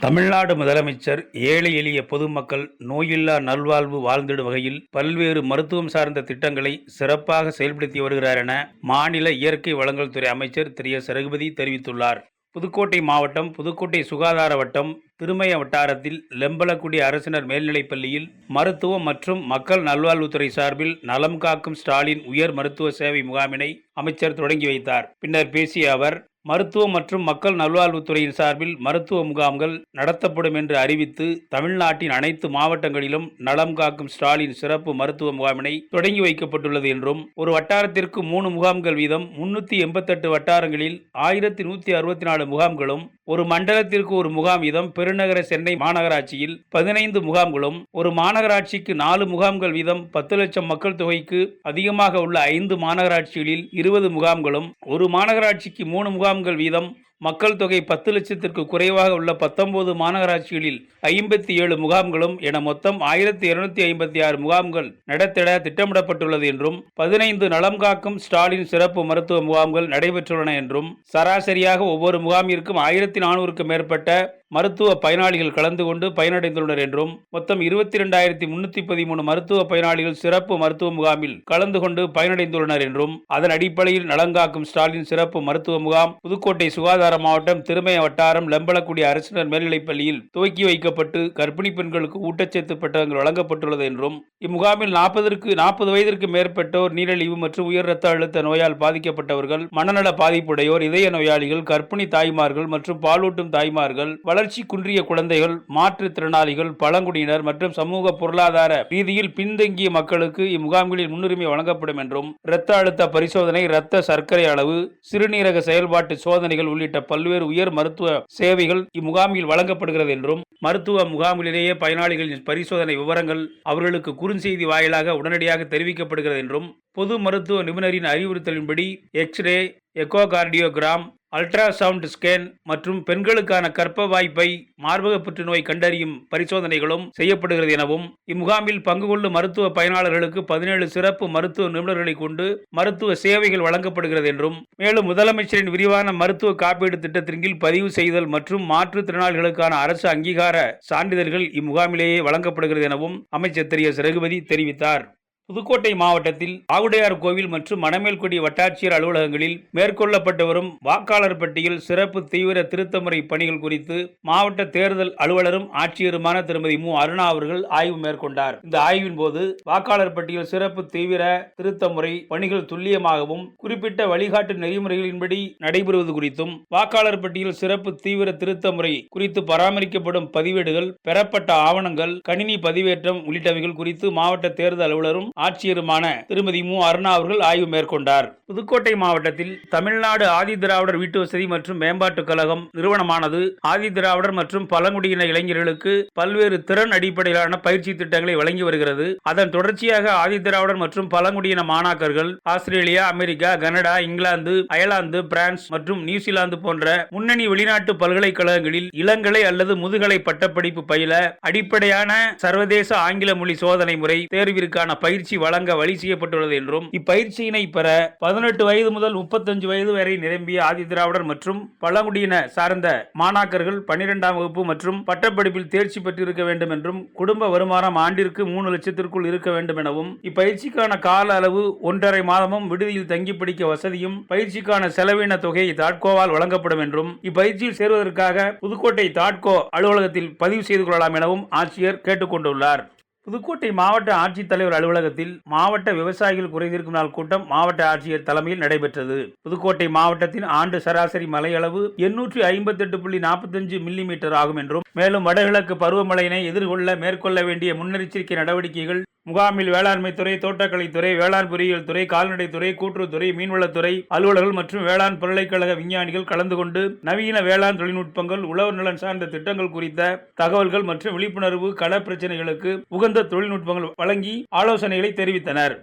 தமிழ்நாடு முதலமைச்சர் ஏழை எளிய பொதுமக்கள் நோயில்லா நல்வாழ்வு வாழ்ந்திடும் வகையில் பல்வேறு மருத்துவம் சார்ந்த திட்டங்களை சிறப்பாக செயல்படுத்தி வருகிறார் என மாநில இயற்கை வளங்கள் துறை அமைச்சர் திரு எஸ் ரகுபதி தெரிவித்துள்ளார். புதுக்கோட்டை மாவட்டம் புதுக்கோட்டை சுகாதார வட்டம் திருமய வட்டாரத்தில் லெம்பலக்குடி அரசினர் மேல்நிலைப் பள்ளியில் மருத்துவம் மற்றும் மக்கள் நல்வாழ்வுத்துறை சார்பில் நலம் காக்கும் ஸ்டாலின் உயர் மருத்துவ சேவை முகாமினை அமைச்சர் தொடங்கி வைத்தார். பின்னர் பேசிய அவர் மருத்துவம் மற்றும் மக்கள் நல்வாழ்வுத்துறையின் சார்பில் மருத்துவ முகாம்கள் நடத்தப்படும் என்று அறிவித்து தமிழ்நாட்டின் அனைத்து மாவட்டங்களிலும் நலம் காக்கும் ஸ்டாலின் சிறப்பு மருத்துவ முகாமினை தொடங்கி வைக்கப்பட்டுள்ளது என்றும் ஒரு வட்டாரத்திற்கு மூணு முகாம்கள் வீதம் முன்னூற்றி எண்பத்தெட்டு வட்டாரங்களில் ஆயிரத்தி நூற்றி அறுபத்தி நாலு முகாம்களும் ஒரு மண்டலத்திற்கு ஒரு முகாம் வீதம் பெருநகர சென்னை மாநகராட்சியில் பதினைந்து முகாம்களும் ஒரு மாநகராட்சிக்கு நாலு முகாம்கள் வீதம் பத்து லட்சம் மக்கள் தொகைக்கு அதிகமாக உள்ள ஐந்து மாநகராட்சிகளில் இருபது முகாம்களும் ஒரு மாநகராட்சிக்கு மூணு முகாம் முகாம்கள் வீதம் மக்கள் தொகை பத்து லட்சத்திற்கு குறைவாக உள்ள பத்தொன்பது மாநகராட்சிகளில் ஐம்பத்தி ஏழு முகாம்களும் என மொத்தம் ஆயிரத்தி இருநூத்தி ஐம்பத்தி ஆறு முகாம்கள் நடத்திட திட்டமிடப்பட்டுள்ளது என்றும் பதினைந்து நலம் காக்கும் ஸ்டாலின் சிறப்பு மருத்துவ முகாம்கள் நடைபெற்றுள்ளன என்றும் சராசரியாக ஒவ்வொரு முகாமிற்கும் ஆயிரத்தி நானூறுக்கும் மேற்பட்ட மருத்துவ பயனாளிகள் கலந்து கொண்டு பயனடைந்துள்ளனர் என்றும் மொத்தம் இருபத்தி இரண்டாயிரத்தி முன்னூத்தி பதிமூணு மருத்துவ பயனாளிகள் சிறப்பு மருத்துவ முகாமில் கலந்து கொண்டு பயனடைந்துள்ளனர் என்றும் அதன் அடிப்படையில் நலங்காக்கும் ஸ்டாலின் சிறப்பு மருத்துவ முகாம் புதுக்கோட்டை சுகாதார மாவட்டம் திருமய வட்டாரம் லெம்பலக்குடி அரசினர் மேல்நிலைப் பள்ளியில் துவக்கி வைக்கப்பட்டு கர்ப்பிணி பெண்களுக்கு ஊட்டச்சத்து பெட்டகங்கள் வழங்கப்பட்டுள்ளது என்றும் இம்முகாமில் நாற்பதற்கு நாற்பது வயதிற்கு மேற்பட்டோர் நீரிழிவு மற்றும் உயர் ரத்த அழுத்த நோயால் பாதிக்கப்பட்டவர்கள் மனநல பாதிப்புடையோர் இதய நோயாளிகள் கர்ப்பிணி தாய்மார்கள் மற்றும் பாலூட்டும் தாய்மார்கள் வளர்ச்சி குன்றிய குழந்தைகள் மாற்றுத்திறனாளிகள் பழங்குடியினர் மற்றும் சமூக பொருளாதார ரீதியில் பின்தங்கிய மக்களுக்கு இம்முகாம்களில் முன்னுரிமை வழங்கப்படும் என்றும் இரத்த அழுத்த பரிசோதனை இரத்த சர்க்கரை அளவு சிறுநீரக செயல்பாட்டு சோதனைகள் உள்ளிட்ட பல்வேறு உயர் மருத்துவ சேவைகள் இம்முகாமில் வழங்கப்படுகிறது என்றும் மருத்துவ முகாமிலேயே பயனாளிகளின் பரிசோதனை விவரங்கள் அவர்களுக்கு குறுஞ்செய்தி வாயிலாக உடனடியாக தெரிவிக்கப்படுகிறது என்றும் பொது மருத்துவ நிபுணரின் அறிவுறுத்தலின்படி எக்ஸ்ரே எக்கோகார்டியோகிராம் அல்ட்ராசவுண்ட் ஸ்கேன் மற்றும் பெண்களுக்கான கற்ப வாய்ப்பை மார்பக புற்றுநோய் கண்டறியும் பரிசோதனைகளும் செய்யப்படுகிறது எனவும் இம்முகாமில் பங்கு கொள்ளும் மருத்துவ பயனாளர்களுக்கு பதினேழு சிறப்பு மருத்துவ நிபுணர்களை கொண்டு மருத்துவ சேவைகள் வழங்கப்படுகிறது என்றும் மேலும் முதலமைச்சரின் விரிவான மருத்துவ காப்பீடு திட்டத்தின் கீழ் பதிவு செய்தல் மற்றும் மாற்றுத்திறனாளிகளுக்கான அரசு அங்கீகார சான்றிதழ்கள் இம்முகாமிலேயே வழங்கப்படுகிறது எனவும் அமைச்சர் திரு எஸ் ரகுபதி தெரிவித்தார். புதுக்கோட்டை மாவட்டத்தில் ஆவுடையார் கோவில் மற்றும் மணமேல்குடி வட்டாட்சியர் அலுவலகங்களில் மேற்கொள்ளப்பட்டு வரும் வாக்காளர் பட்டியல் சிறப்பு தீவிர திருத்தமுறை பணிகள் குறித்து மாவட்ட தேர்தல் அலுவலரும் ஆட்சியருமான திருமதி மு. அருணா அவர்கள் ஆய்வு மேற்கொண்டார். இந்த ஆய்வின் போது வாக்காளர் பட்டியல் சிறப்பு தீவிர திருத்தமுறை பணிகள் துல்லியமாகவும் குறிப்பிட்ட வழிகாட்டு நெறிமுறைகளின்படி நடைபெறுவது குறித்தும் வாக்காளர் பட்டியல் சிறப்பு தீவிர திருத்தமுறை குறித்து பராமரிக்கப்படும் பதிவேடுகள் பெறப்பட்ட ஆவணங்கள் கணினி பதிவேற்றம் உள்ளிட்டவைகள் குறித்து மாவட்ட தேர்தல் அலுவலரும் ஆட்சியருமான திருமதி மு. அருணா அவர்கள் ஆய்வு மேற்கொண்டார். புதுக்கோட்டை மாவட்டத்தில் தமிழ்நாடு ஆதி திராவிடர் வீட்டு வசதி மற்றும் மேம்பாட்டுக் கழகம் நிறுவனமானது ஆதி திராவிடர் மற்றும் பழங்குடியின இளைஞர்களுக்கு பல்வேறு திறன் அடிப்படையிலான பயிற்சி திட்டங்களை வழங்கி வருகிறது. அதன் தொடர்ச்சியாக ஆதி திராவிடர் மற்றும் பழங்குடியின மாணாக்கர்கள் ஆஸ்திரேலியா அமெரிக்கா கனடா இங்கிலாந்து அயர்லாந்து பிரான்ஸ் மற்றும் நியூசிலாந்து போன்ற முன்னணி வெளிநாட்டு பல்கலைக்கழகங்களில் இளங்கலை அல்லது முதுகலை பட்டப்படிப்பு பயில அடிப்படையான சர்வதேச ஆங்கில மொழி சோதனை முறை தேர்விற்கான பயிற்சி வழங்க வழி செய்யப்பட்டுள்ளது என்றும் இப்பயிற்சியினை பெற பதினெட்டு வயது முதல் முப்பத்தஞ்சு வயது வரை நிரம்பிய ஆதி திராவிடர் மற்றும் பழங்குடியின சார்ந்த மாணாக்கர்கள் பன்னிரெண்டாம் வகுப்பு மற்றும் பட்டப்படிப்பில் தேர்ச்சி பெற்றிருக்க வேண்டும் என்றும் குடும்ப வருமானம் ஆண்டிற்கு மூணு லட்சத்திற்குள் இருக்க வேண்டும் எனவும் இப்பயிற்சிக்கான கால அளவு ஒன்றரை மாதமும் விடுதியில் தங்கி பிடிக்க வசதியும் பயிற்சிக்கான செலவின தொகை தாட்கோவால் வழங்கப்படும் என்றும் இப்பயிற்சியில் சேர்வதற்காக புதுக்கோட்டை தாட்கோ அலுவலகத்தில் பதிவு செய்து கொள்ளலாம் எனவும் ஆட்சியர் கேட்டுக்கொண்டுள்ளார். புதுக்கோட்டை மாவட்ட ஆட்சித்தலைவர் அலுவலகத்தில் மாவட்ட விவசாயிகள் குறைதீர்க்கும் நாள் கூட்டம் மாவட்ட ஆட்சியர் தலைமையில் நடைபெற்றது. புதுக்கோட்டை மாவட்டத்தின் ஆண்டு சராசரி மழையளவு எண்ணூற்றி ஐம்பத்தெட்டு புள்ளி நாற்பத்தஞ்சு மில்லிமீட்டர் ஆகும் என்றும் மேலும் வடகிழக்கு பருவமழையினை எதிர்கொள்ள மேற்கொள்ள வேண்டிய முன்னெச்சரிக்கை நடவடிக்கைகள் முகாமில் வேளாண்மை துறை தோட்டக்கலைத்துறை வேளாண் பொறியியல் துறை கால்நடைத்துறை கூட்டுறவுத்துறை மீன்வளத்துறை அலுவலர்கள் மற்றும் வேளாண் பல்கலைக்கழக விஞ்ஞானிகள் கலந்து கொண்டு நவீன வேளாண் தொழில்நுட்பங்கள் உழவர் நலன் சார்ந்த திட்டங்கள் குறித்த தகவல்கள் மற்றும் விழிப்புணர்வு கள பிரச்சனைகளுக்கு உகந்த தொழில்நுட்பங்கள் வழங்கி ஆலோசனைகளை தெரிவித்தனர்.